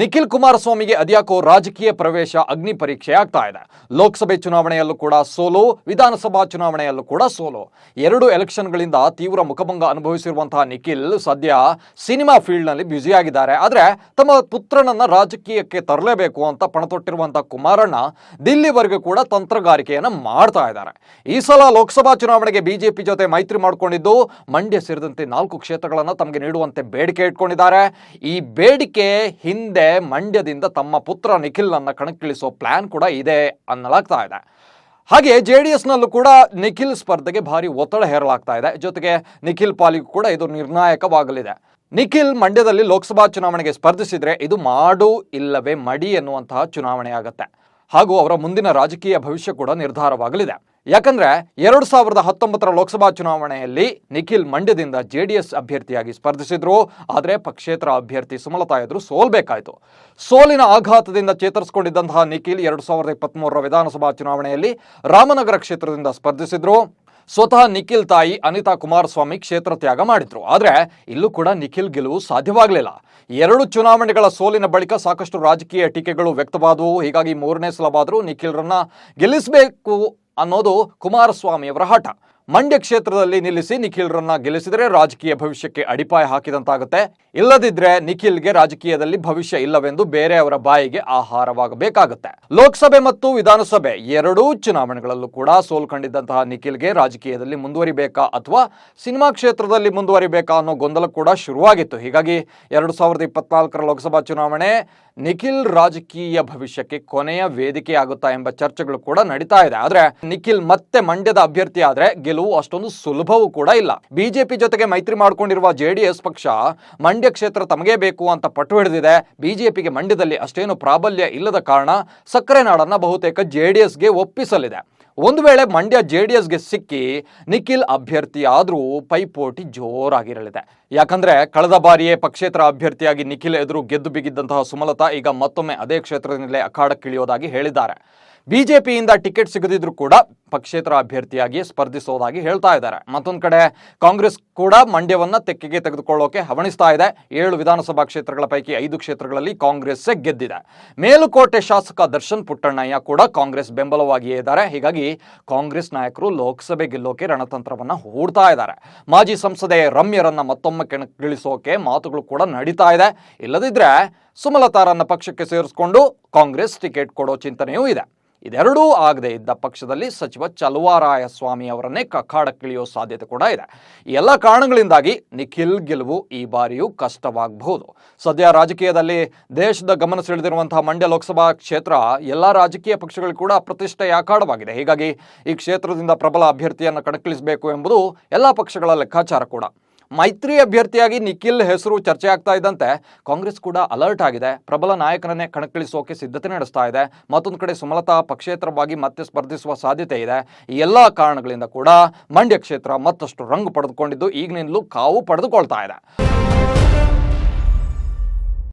ನಿಖಿಲ್ ಕುಮಾರಸ್ವಾಮಿಗೆ ಅದ್ಯಾಕೋ ರಾಜಕೀಯ ಪ್ರವೇಶ ಅಗ್ನಿ ಪರೀಕ್ಷೆ ಆಗ್ತಾ ಇದೆ. ಲೋಕಸಭೆ ಚುನಾವಣೆಯಲ್ಲೂ ಕೂಡ ಸೋಲು, ವಿಧಾನಸಭಾ ಚುನಾವಣೆಯಲ್ಲೂ ಕೂಡ ಸೋಲು. ಎರಡು ಎಲೆಕ್ಷನ್ಗಳಿಂದ ತೀವ್ರ ಮುಖಭಂಗ ಅನುಭವಿಸಿರುವಂತಹ ನಿಖಿಲ್ ಸದ್ಯ ಸಿನಿಮಾ ಫೀಲ್ಡ್ನಲ್ಲಿ ಬ್ಯುಸಿಯಾಗಿದ್ದಾರೆ. ಆದರೆ ತಮ್ಮ ಪುತ್ರನನ್ನ ರಾಜಕೀಯಕ್ಕೆ ತರಲೇಬೇಕು ಅಂತ ಪಣತೊಟ್ಟಿರುವಂತಹ ಕುಮಾರಣ್ಣ ದಿಲ್ಲಿವರೆಗೂ ಕೂಡ ತಂತ್ರಗಾರಿಕೆಯನ್ನು ಮಾಡ್ತಾ ಇದ್ದಾರೆ. ಈ ಸಲ ಲೋಕಸಭಾ ಚುನಾವಣೆಗೆ ಬಿಜೆಪಿ ಜೊತೆ ಮೈತ್ರಿ ಮಾಡಿಕೊಂಡಿದ್ದು ಮಂಡ್ಯ ಸೇರಿದಂತೆ ನಾಲ್ಕು ಕ್ಷೇತ್ರಗಳನ್ನು ತಮಗೆ ನೀಡುವಂತೆ ಬೇಡಿಕೆ ಇಟ್ಕೊಂಡಿದ್ದಾರೆ. ಈ ಬೇಡಿಕೆ ಹಿಂದೆ ಮಂಡ್ಯದಿಂದ ತಮ್ಮ ಪುತ್ರ ನಿಖಿಲ್ನನ್ನು ಕಣಕ್ಕಿಳಿಸೋ ಪ್ಲಾನ್ ಕೂಡ ಇದೆ ಅನ್ನಲಾಗ್ತಾ ಇದೆ. ಹಾಗೆ ಜೆ ಡಿ ಎಸ್ನಲ್ಲೂ ಕೂಡ ನಿಖಿಲ್ ಸ್ಪರ್ಧೆಗೆ ಭಾರಿ ಒತ್ತಡ ಹೇರಲಾಗ್ತಾ ಇದೆ. ಜೊತೆಗೆ ನಿಖಿಲ್ ಪಾಲಿಗೂ ಕೂಡ ಇದು ನಿರ್ಣಾಯಕವಾಗಲಿದೆ. ನಿಖಿಲ್ ಮಂಡ್ಯದಲ್ಲಿ ಲೋಕಸಭಾ ಚುನಾವಣೆಗೆ ಸ್ಪರ್ಧಿಸಿದರೆ ಇದು ಮಾಡು ಇಲ್ಲವೇ ಮಡಿ ಎನ್ನುವಂತಹ ಚುನಾವಣೆ ಆಗತ್ತೆ. ಹಾಗೂ ಅವರ ಮುಂದಿನ ರಾಜಕೀಯ ಭವಿಷ್ಯ ಕೂಡ ನಿರ್ಧಾರವಾಗಲಿದೆ. ಯಾಕಂದ್ರೆ ಎರಡು ಸಾವಿರದ ಹತ್ತೊಂಬತ್ತರ ಲೋಕಸಭಾ ಚುನಾವಣೆಯಲ್ಲಿ ನಿಖಿಲ್ ಮಂಡ್ಯದಿಂದ ಜೆ ಡಿ ಎಸ್ ಅಭ್ಯರ್ಥಿಯಾಗಿ ಸ್ಪರ್ಧಿಸಿದ್ರು. ಆದರೆ ಪಕ್ಷೇತರ ಅಭ್ಯರ್ಥಿ ಸುಮಲತಾ ಎದುರು ಸೋಲ್ಬೇಕಾಯಿತು ಸೋಲಿನ ಆಘಾತದಿಂದ ಚೇತರಿಸಿಕೊಂಡಿದ್ದಂತಹ ನಿಖಿಲ್ ಎರಡು ಸಾವಿರದ ವಿಧಾನಸಭಾ ಚುನಾವಣೆಯಲ್ಲಿ ರಾಮನಗರ ಕ್ಷೇತ್ರದಿಂದ ಸ್ಪರ್ಧಿಸಿದ್ರು. ಸ್ವತಃ ನಿಖಿಲ್ ತಾಯಿ ಅನಿತಾ ಕುಮಾರಸ್ವಾಮಿ ಕ್ಷೇತ್ರ ತ್ಯಾಗ ಮಾಡಿದ್ರು. ಆದರೆ ಇಲ್ಲೂ ಕೂಡ ನಿಖಿಲ್ ಗೆಲುವು ಸಾಧ್ಯವಾಗಲಿಲ್ಲ. ಎರಡು ಚುನಾವಣೆಗಳ ಸೋಲಿನ ಬಳಿಕ ಸಾಕಷ್ಟು ರಾಜಕೀಯ ಟೀಕೆಗಳು ವ್ಯಕ್ತವಾದವು. ಹೀಗಾಗಿ ಮೂರನೇ ಸಲವಾದರೂ ನಿಖಿಲ್ರನ್ನ ಗೆಲ್ಲಿಸಬೇಕು ಅನ್ನೋದು ಕುಮಾರಸ್ವಾಮಿಯವರ ಹಠ. ಮಂಡ್ಯ ಕ್ಷೇತ್ರದಲ್ಲಿ ನಿಲ್ಲಿಸಿ ನಿಖಿಲ್ರನ್ನ ಗೆಲ್ಲಿಸಿದರೆ ರಾಜಕೀಯ ಭವಿಷ್ಯಕ್ಕೆ ಅಡಿಪಾಯ ಹಾಕಿದಂತಾಗುತ್ತೆ. ಇಲ್ಲದಿದ್ರೆ ನಿಖಿಲ್ಗೆ ರಾಜಕೀಯದಲ್ಲಿ ಭವಿಷ್ಯ ಇಲ್ಲವೆಂದು ಬೇರೆಯವರ ಬಾಯಿಗೆ ಆಹಾರವಾಗಬೇಕಾಗುತ್ತೆ. ಲೋಕಸಭೆ ಮತ್ತು ವಿಧಾನಸಭೆ ಎರಡೂ ಚುನಾವಣೆಗಳಲ್ಲೂ ಕೂಡ ಸೋಲು ಕಂಡಿದ್ದಂತಹ ನಿಖಿಲ್ಗೆ ರಾಜಕೀಯದಲ್ಲಿ ಮುಂದುವರಿಬೇಕಾ ಅಥವಾ ಸಿನಿಮಾ ಕ್ಷೇತ್ರದಲ್ಲಿ ಮುಂದುವರಿಬೇಕಾ ಅನ್ನೋ ಗೊಂದಲ ಕೂಡ ಶುರುವಾಗಿತ್ತು. ಹೀಗಾಗಿ ಎರಡು ಸಾವಿರದ ಇಪ್ಪತ್ನಾಲ್ಕರ ಲೋಕಸಭಾ ಚುನಾವಣೆ ನಿಖಿಲ್ ರಾಜಕೀಯ ಭವಿಷ್ಯಕ್ಕೆ ಕೊನೆಯ ವೇದಿಕೆ ಆಗುತ್ತಾ ಎಂಬ ಚರ್ಚೆಗಳು ಕೂಡ ನಡೀತಾ ಇದೆ. ಆದ್ರೆ ನಿಖಿಲ್ ಮತ್ತೆ ಮಂಡ್ಯದ ಅಭ್ಯರ್ಥಿ ಆದ್ರೆ ಗೆಲುವು ಅಷ್ಟೊಂದು ಸುಲಭವೂ ಕೂಡ ಇಲ್ಲ. ಬಿಜೆಪಿ ಜೊತೆಗೆ ಮೈತ್ರಿ ಮಾಡಿಕೊಂಡಿರುವ ಜೆಡಿಎಸ್ ಪಕ್ಷ ಮಂಡ್ಯ ಕ್ಷೇತ್ರ ತಮಗೇ ಬೇಕು ಅಂತ ಪಟ್ಟು ಹಿಡಿದಿದೆ. ಬಿಜೆಪಿಗೆ ಮಂಡ್ಯದಲ್ಲಿ ಅಷ್ಟೇನು ಪ್ರಾಬಲ್ಯ ಇಲ್ಲದ ಕಾರಣ ಸಕ್ಕರೆ ನಾಡನ್ನ ಬಹುತೇಕ ಜೆಡಿಎಸ್ಗೆ ಒಪ್ಪಿಸಲಿದೆ. ಒಂದು ವೇಳೆ ಮಂಡ್ಯ ಜೆ ಡಿ ಎಸ್ಗೆ ಸಿಕ್ಕಿ ನಿಖಿಲ್ ಅಭ್ಯರ್ಥಿ ಆದರೂ ಪೈಪೋಟಿ ಜೋರಾಗಿರಲಿದೆ. ಯಾಕಂದ್ರೆ ಕಳೆದ ಬಾರಿಯೇ ಪಕ್ಷೇತರ ಅಭ್ಯರ್ಥಿಯಾಗಿ ನಿಖಿಲ್ ಎದುರು ಗೆದ್ದು ಬಿಗಿದ್ದಂತಹ ಸುಮಲತಾ ಈಗ ಮತ್ತೊಮ್ಮೆ ಅದೇ ಕ್ಷೇತ್ರದಿಂದಲೇ ಅಖಾಡಕ್ಕಿಳಿಯೋದಾಗಿ ಹೇಳಿದ್ದಾರೆ. ಬಿಜೆಪಿಯಿಂದ ಟಿಕೆಟ್ ಸಿಗದಿದ್ರು ಕೂಡ ಪಕ್ಷೇತರ ಅಭ್ಯರ್ಥಿಯಾಗಿ ಸ್ಪರ್ಧಿಸೋದಾಗಿ ಹೇಳ್ತಾ ಇದ್ದಾರೆ. ಮತ್ತೊಂದು ಕಡೆ ಕಾಂಗ್ರೆಸ್ ಕೂಡ ಮಂಡ್ಯವನ್ನ ತೆಕ್ಕೆಗೆ ತೆಗೆದುಕೊಳ್ಳೋಕೆ ಹವಣಿಸ್ತಾ ಇದೆ. ಏಳು ವಿಧಾನಸಭಾ ಕ್ಷೇತ್ರಗಳ ಪೈಕಿ ಐದು ಕ್ಷೇತ್ರಗಳಲ್ಲಿ ಕಾಂಗ್ರೆಸ್ ಗೆದ್ದಿದೆ. ಮೇಲುಕೋಟೆ ಶಾಸಕ ದರ್ಶನ್ ಪುಟ್ಟಣ್ಣಯ್ಯ ಕೂಡ ಕಾಂಗ್ರೆಸ್ ಬೆಂಬಲವಾಗಿಯೇ ಇದ್ದಾರೆ. ಹೀಗಾಗಿ ಕಾಂಗ್ರೆಸ್ ನಾಯಕರು ಲೋಕಸಭೆ ಗೆಲ್ಲೋಕೆ ರಣತಂತ್ರವನ್ನ ಹೂಡ್ತಾ ಇದ್ದಾರೆ. ಮಾಜಿ ಸಂಸದೆ ರಮ್ಯರನ್ನ ಮತ್ತೊಮ್ಮೆ ಕೆಣಗಿಳಿಸೋಕೆ ಮಾತುಗಳು ಕೂಡ ನಡೀತಾ ಇದೆ. ಇಲ್ಲದಿದ್ರೆ ಸುಮಲತಾರನ್ನ ಪಕ್ಷಕ್ಕೆ ಸೇರಿಸಿಕೊಂಡು ಕಾಂಗ್ರೆಸ್ ಟಿಕೆಟ್ ಕೊಡೋ ಚಿಂತನೆಯೂ ಇದೆ. ಇದೆರಡೂ ಆಗದೆ ಇದ್ದ ಪಕ್ಷದಲ್ಲಿ ಸಚಿವ ಚಲುವಾರಾಯ ಸ್ವಾಮಿ ಅವರನ್ನೇ ಕಖಾಡಕ್ಕಿಳಿಯೋ ಸಾಧ್ಯತೆ ಕೂಡ ಇದೆ. ಈ ಎಲ್ಲ ಕಾರಣಗಳಿಂದಾಗಿ ನಿಖಿಲ್ ಗೆಲುವು ಈ ಬಾರಿಯೂ ಕಷ್ಟವಾಗಬಹುದು. ಸದ್ಯ ರಾಜಕೀಯದಲ್ಲಿ ದೇಶದ ಗಮನ ಸೆಳೆದಿರುವಂತಹ ಮಂಡ್ಯ ಲೋಕಸಭಾ ಕ್ಷೇತ್ರ ಎಲ್ಲ ರಾಜಕೀಯ ಪಕ್ಷಗಳು ಕೂಡ ಪ್ರತಿಷ್ಠೆಯ ಅಖಾಡವಾಗಿದೆ ಹೀಗಾಗಿ ಈ ಕ್ಷೇತ್ರದಿಂದ ಪ್ರಬಲ ಅಭ್ಯರ್ಥಿಯನ್ನು ಕಣಕ್ಕಿಳಿಸಬೇಕು ಎಂಬುದು ಎಲ್ಲ ಪಕ್ಷಗಳ ಲೆಕ್ಕಾಚಾರ ಕೂಡ. ಮೈತ್ರಿ ಅಭ್ಯರ್ಥಿಯಾಗಿ ನಿಖಿಲ್ ಹೆಸರು ಚರ್ಚೆ ಆಗ್ತಾ ಇದ್ದಂತೆ ಕಾಂಗ್ರೆಸ್ ಕೂಡ ಅಲರ್ಟ್ ಆಗಿದೆ. ಪ್ರಬಲ ನಾಯಕನನ್ನೇ ಕಣಕ್ಕಿಳಿಸೋಕೆ ಸಿದ್ಧತೆ ನಡೆಸ್ತಾ ಇದೆ. ಮತ್ತೊಂದು ಕಡೆ ಸುಮಲತಾ ಪಕ್ಷೇತರವಾಗಿ ಮತ್ತೆ ಸ್ಪರ್ಧಿಸುವ ಸಾಧ್ಯತೆ ಇದೆ. ಈ ಎಲ್ಲ ಕಾರಣಗಳಿಂದ ಕೂಡ ಮಂಡ್ಯ ಕ್ಷೇತ್ರ ಮತ್ತಷ್ಟು ರಂಗು ಪಡೆದುಕೊಂಡಿದ್ದು ಈಗಿನಿಂದಲೂ ಕಾವು ಪಡೆದುಕೊಳ್ತಾ ಇದೆ.